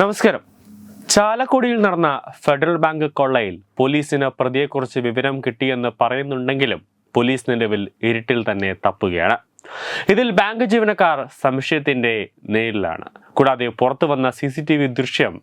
നമസ്കാരം. ചാലക്കുടിയിൽ നടന്ന ഫെഡറൽ ബാങ്ക് കൊള്ളയിൽ പോലീസിന് പ്രതിയെക്കുറിച്ച് വിവരം കിട്ടിയെന്ന് പറയുന്നുണ്ടെങ്കിലും പോലീസ് നിലവിൽ ഇരുട്ടിൽ തന്നെ തപ്പുകയാണ്. ഇതിൽ ബാങ്ക് ജീവനക്കാർ സംശയത്തിന്റെ നേരിലാണ്. കൂടാതെ പുറത്തു വന്ന സി സി ടി വി ദൃശ്യം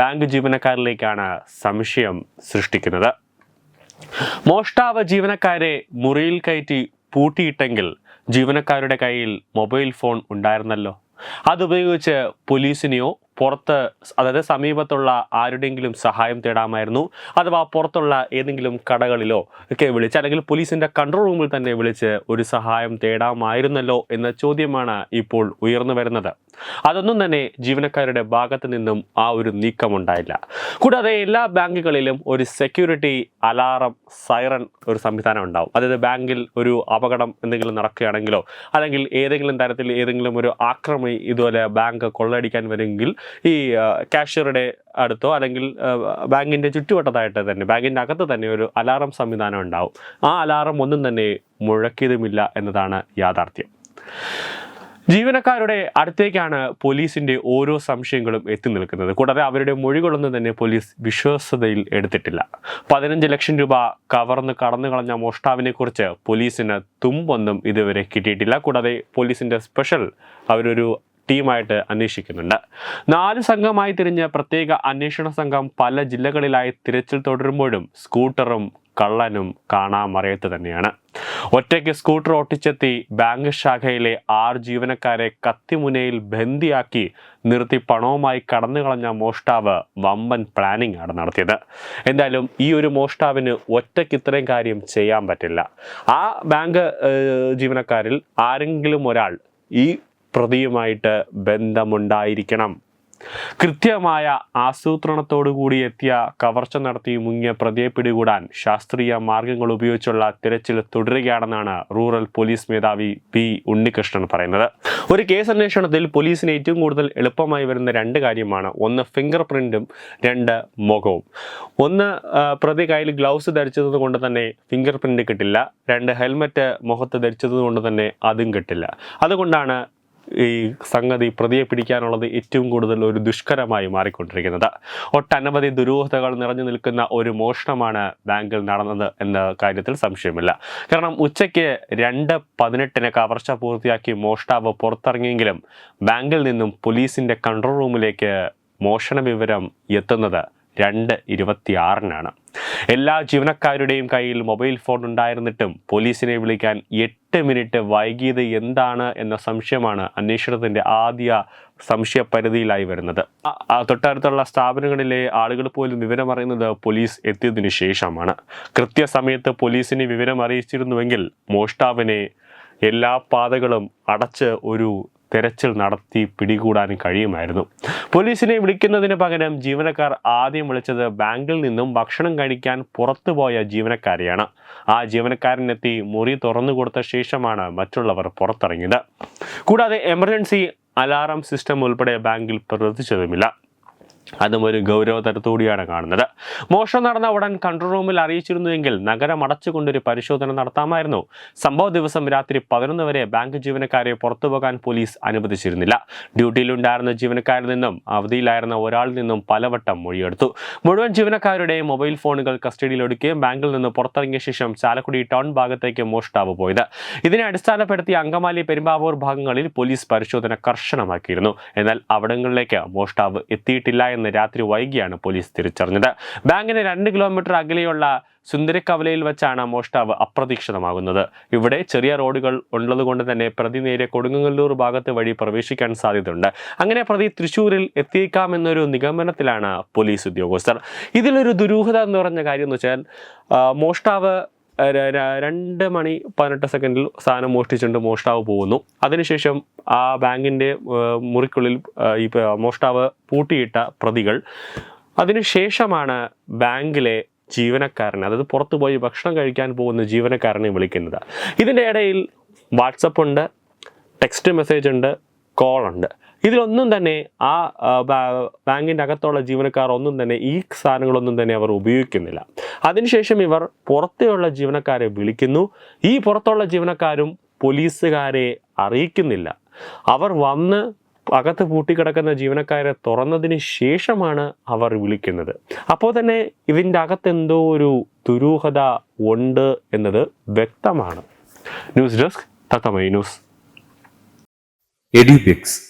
ബാങ്ക് ജീവനക്കാരിലേക്കാണ് സംശയം സൃഷ്ടിക്കുന്നത്. മോഷ്ടാവ് ജീവനക്കാരെ മുറിയിൽ കയറ്റി പൂട്ടിയിട്ടെങ്കിൽ ജീവനക്കാരുടെ കയ്യിൽ മൊബൈൽ ഫോൺ ഉണ്ടായിരുന്നല്ലോ. അതുപയോഗിച്ച് പോലീസിനെയോ പുറത്ത് അതായത് സമീപത്തുള്ള ആരുടെയെങ്കിലും സഹായം തേടാമായിരുന്നു. അഥവാ പുറത്തുള്ള ഏതെങ്കിലും കടകളിലോ ഒക്കെ വിളിച്ച് അല്ലെങ്കിൽ പോലീസിന്റെ കൺട്രോൾ റൂമിൽ തന്നെ വിളിച്ച് ഒരു സഹായം തേടാമായിരുന്നല്ലോ എന്ന ചോദ്യമാണ് ഇപ്പോൾ ഉയർന്നു വരുന്നത്. അതൊന്നും തന്നെ ജീവനക്കാരുടെ ഭാഗത്തു നിന്നും ആ ഒരു നീക്കമുണ്ടായില്ല. കൂടാതെ എല്ലാ ബാങ്കുകളിലും ഒരു സെക്യൂരിറ്റി അലാറം സൈറൺ ഒരു സംവിധാനം ഉണ്ടാവും. അതായത് ബാങ്കിൽ ഒരു അപകടം എന്തെങ്കിലും നടക്കുകയാണെങ്കിലോ അല്ലെങ്കിൽ ഏതെങ്കിലും തരത്തിൽ ഏതെങ്കിലും ഒരു ആക്രമി ഇതുപോലെ ബാങ്ക് കൊള്ളയടിക്കാൻ വരുമെങ്കിൽ ഈ കാഷ്യറുടെ അടുത്തോ അല്ലെങ്കിൽ ബാങ്കിന്റെ ചുറ്റുവട്ടത്തായിട്ട് തന്നെ ബാങ്കിന്റെ അകത്ത് തന്നെ ഒരു അലാറം സംവിധാനം ഉണ്ടാവും. ആ അലാറം ഒന്നും തന്നെ മുഴക്കിയതുമില്ല എന്നതാണ് യാഥാർത്ഥ്യം. ജീവനക്കാരുടെ അടുത്തേക്കാണ് പോലീസിന്റെ ഓരോ സംശയങ്ങളും എത്തി നിൽക്കുന്നത്. കൂടാതെ അവരുടെ മൊഴികളൊന്നും തന്നെ പോലീസ് വിശ്വാസ്യതയിൽ എടുത്തിട്ടില്ല. പതിനഞ്ച് ലക്ഷം രൂപ കവർന്ന് കടന്നു കളഞ്ഞ മോഷ്ടാവിനെ കുറിച്ച് പോലീസിന് തുമ്പൊന്നും ഇതുവരെ കിട്ടിയിട്ടില്ല. കൂടാതെ പോലീസിന്റെ സ്പെഷ്യൽ അവരൊരു ടീമായിട്ട് അന്വേഷിക്കുന്നുണ്ട്. നാല് സംഘമായി തിരിഞ്ഞ പ്രത്യേക അന്വേഷണ സംഘം പല ജില്ലകളിലായി തിരച്ചിൽ തുടരുമ്പോഴും സ്കൂട്ടറും കള്ളനും കാണാമറയത്ത് തന്നെയാണ്. ഒറ്റയ്ക്ക് സ്കൂട്ടർ ഓട്ടിച്ചെത്തി ബാങ്ക് ശാഖയിലെ ആറ് ജീവനക്കാരെ കത്തിമുനയിൽ ബന്ദിയാക്കി നിർത്തി പണവുമായി കടന്നു കളഞ്ഞ മോഷ്ടാവ് വമ്പൻ പ്ലാനിംഗ് ആണ് നടത്തിയത്. എന്തായാലും ഈ ഒരു മോഷ്ടാവിന് ഒറ്റയ്ക്ക് ഇത്രയും കാര്യം ചെയ്യാൻ പറ്റില്ല. ആ ബാങ്ക് ജീവനക്കാരിൽ ആരെങ്കിലും ഒരാൾ ഈ പ്രതിയുമായിട്ട് ബന്ധമുണ്ടായിരിക്കണം. കൃത്യമായ ആസൂത്രണത്തോടു കൂടി എത്തിയ കവർച്ച നടത്തി മുങ്ങിയ പ്രതിയെ പിടികൂടാൻ ശാസ്ത്രീയ മാർഗങ്ങൾ ഉപയോഗിച്ചുള്ള തിരച്ചിൽ തുടരുകയാണെന്നാണ് റൂറൽ പോലീസ് മേധാവി പി ഉണ്ണികൃഷ്ണൻ പറയുന്നത്. ഒരു കേസ് അന്വേഷണത്തിൽ പോലീസിന് ഏറ്റവും കൂടുതൽ എളുപ്പമായി വരുന്ന രണ്ട് കാര്യമാണ്. ഒന്ന് ഫിംഗർ പ്രിന്റും രണ്ട് മുഖവും. ഒന്ന് പ്രതി കയ്യിൽ ഗ്ലൗസ് ധരിച്ചത് കൊണ്ട് തന്നെ ഫിംഗർ പ്രിന്റ് കിട്ടില്ല. രണ്ട് ഹെൽമറ്റ് മുഖത്ത് ധരിച്ചത് കൊണ്ട് തന്നെ അതും കിട്ടില്ല. അതുകൊണ്ടാണ് ഈ സംഗതി പ്രതിയെ പിടിക്കാനുള്ളത് ഏറ്റവും കൂടുതൽ ഒരു ദുഷ്കരമായി മാറിക്കൊണ്ടിരിക്കുന്നത്. ഒട്ടനവധി ദുരൂഹതകൾ നിറഞ്ഞു നിൽക്കുന്ന ഒരു മോഷണമാണ് ബാങ്കിൽ നടന്നത് എന്ന കാര്യത്തിൽ സംശയമില്ല. കാരണം ഉച്ചയ്ക്ക് രണ്ട് പതിനെട്ടിന് കവർച്ച പൂർത്തിയാക്കി മോഷ്ടാവ് പുറത്തിറങ്ങിയെങ്കിലും ബാങ്കിൽ നിന്നും പോലീസിന്റെ കൺട്രോൾ റൂമിലേക്ക് മോഷണ വിവരം എത്തുന്നത് രണ്ട് ഇരുപത്തിയാറിനാണ്. എല്ലാ ജീവനക്കാരുടെയും കയ്യിൽ മൊബൈൽ ഫോൺ ഉണ്ടായിരുന്നിട്ടും പോലീസിനെ വിളിക്കാൻ എട്ട് മിനിറ്റ് വൈകിയത് എന്താണ് എന്ന സംശയമാണ് അന്വേഷണത്തിന്റെ ആദ്യ സംശയപരിധിയിലായി വരുന്നത്. തൊട്ടടുത്തുള്ള സ്ഥാപനങ്ങളിലെ ആളുകൾ പോലും വിവരം അറിയുന്നത് പോലീസ് എത്തിയതിനു ശേഷമാണ്. കൃത്യസമയത്ത് പോലീസിനെ വിവരം അറിയിച്ചിരുന്നുവെങ്കിൽ മോഷ്ടാവിനെ എല്ലാ പാതകളും അടച്ച് ഒരു തെരച്ചിൽ നടത്തി പിടികൂടാൻ കഴിയുമായിരുന്നു. പോലീസിനെ വിളിക്കുന്നതിന് പകരം ജീവനക്കാർ ആദ്യം വിളിച്ചത് ബാങ്കിൽ നിന്നും ഭക്ഷണം കഴിക്കാൻ പുറത്തുപോയ ജീവനക്കാരെയാണ്. ആ ജീവനക്കാരനെത്തി മുറി തുറന്നു കൊടുത്ത ശേഷമാണ് മറ്റുള്ളവർ പുറത്തിറങ്ങിയത്. കൂടാതെ എമർജൻസി അലാറം സിസ്റ്റം ഉൾപ്പെടെ ബാങ്കിൽ പ്രവർത്തിച്ചതുമില്ല. അതും ഒരു ഗൗരവ തരത്തോടെയാണ് കാണുന്നത്. മോഷണം നടന്ന ഉടൻ കൺട്രോൾ റൂമിൽ അറിയിച്ചിരുന്നുവെങ്കിൽ നഗരം അടച്ചുകൊണ്ടൊരു പരിശോധന നടത്താമായിരുന്നു. സംഭവ ദിവസം രാത്രി പതിനൊന്ന് വരെ ബാങ്ക് ജീവനക്കാരെ പുറത്തുപോകാൻ പോലീസ് അനുവദിച്ചിരുന്നില്ല. ഡ്യൂട്ടിയിലുണ്ടായിരുന്ന ജീവനക്കാരിൽ നിന്നും അവധിയിലായിരുന്ന ഒരാളിൽ നിന്നും പലവട്ടം മൊഴിയെടുത്തു. മുഴുവൻ ജീവനക്കാരുടെയും മൊബൈൽ ഫോണുകൾ കസ്റ്റഡിയിലെടുക്കുകയും ബാങ്കിൽ നിന്ന് പുറത്തിറങ്ങിയ ശേഷം ചാലക്കുടി ടൗൺ ഭാഗത്തേക്ക് മോഷ്ടാവ് പോയത്. ഇതിനെ അടിസ്ഥാനപ്പെടുത്തി അങ്കമാലി പെരുമ്പാവൂർ ഭാഗങ്ങളിൽ പോലീസ് പരിശോധന കർശനമാക്കിയിരുന്നു. എന്നാൽ അവിടങ്ങളിലേക്ക് മോഷ്ടാവ് എത്തിയിട്ടില്ല എന്ന് രാത്രി വൈകിയാണ് പോലീസ് തിരിച്ചറിഞ്ഞത്. ബാങ്കിന് രണ്ട് കിലോമീറ്റർ അകലെയുള്ള സുന്ദരക്കവലയിൽ വെച്ചാണ് മോഷ്ടാവ് അപ്രതീക്ഷിതമാകുന്നത്. ഇവിടെ ചെറിയ റോഡുകൾ ഉള്ളതുകൊണ്ട് തന്നെ പ്രതി നേരെ കൊടുങ്ങല്ലൂർ ഭാഗത്ത് വഴി പ്രവേശിക്കാൻ സാധ്യതയുണ്ട്. അങ്ങനെ പ്രതി തൃശ്ശൂരിൽ എത്തിയേക്കാമെന്നൊരു നിഗമനത്തിലാണ് പോലീസ് ഉദ്യോഗസ്ഥർ. ഇതിലൊരു ദുരൂഹത എന്ന് പറഞ്ഞ കാര്യം എന്ന് വെച്ചാൽ മോഷ്ടാവ് രണ്ട് മണി പതിനെട്ട് സെക്കൻഡിൽ സാധനം മോഷ്ടിച്ചുകൊണ്ട് മോഷ്ടാവ് പോകുന്നു. അതിനുശേഷം ആ ബാങ്കിന്റെ മുറിക്കുള്ളിൽ ഈ മോഷ്ടാവ് പൂട്ടിയിട്ട പ്രതികൾ. അതിനുശേഷമാണ് ബാങ്കിലെ ജീവനക്കാരനെ അതായത് പുറത്തു പോയി ഭക്ഷണം കഴിക്കാൻ പോകുന്ന ജീവനക്കാരനെ വിളിക്കുന്നത്. ഇതിന്റെ ഇടയിൽ വാട്സപ്പ് ഉണ്ട് ടെക്സ്റ്റ് മെസ്സേജ് ഉണ്ട് കോൾ ഉണ്ട്. ഇതിലൊന്നും തന്നെ ആ ബാങ്കിന്റെ അകത്തുള്ള ജീവനക്കാർ ഒന്നും തന്നെ ഈ സാധനങ്ങളൊന്നും തന്നെ അവർ ഉപയോഗിക്കുന്നില്ല. അതിനുശേഷം ഇവർ പുറത്തെയുള്ള ജീവനക്കാരെ വിളിക്കുന്നു. ഈ പുറത്തുള്ള ജീവനക്കാരും പോലീസുകാരെ അറിയിക്കുന്നില്ല. അവർ വന്ന് അകത്ത് പൂട്ടിക്കിടക്കുന്ന ജീവനക്കാരെ തുറന്നതിന് ശേഷമാണ് അവർ വിളിക്കുന്നത്. അപ്പോൾ തന്നെ ഇതിന്റെ അകത്ത് എന്തോ ഒരു ദുരൂഹത ഉണ്ട് എന്നത് വ്യക്തമാണ്. News desk Thathamai news. Edubix.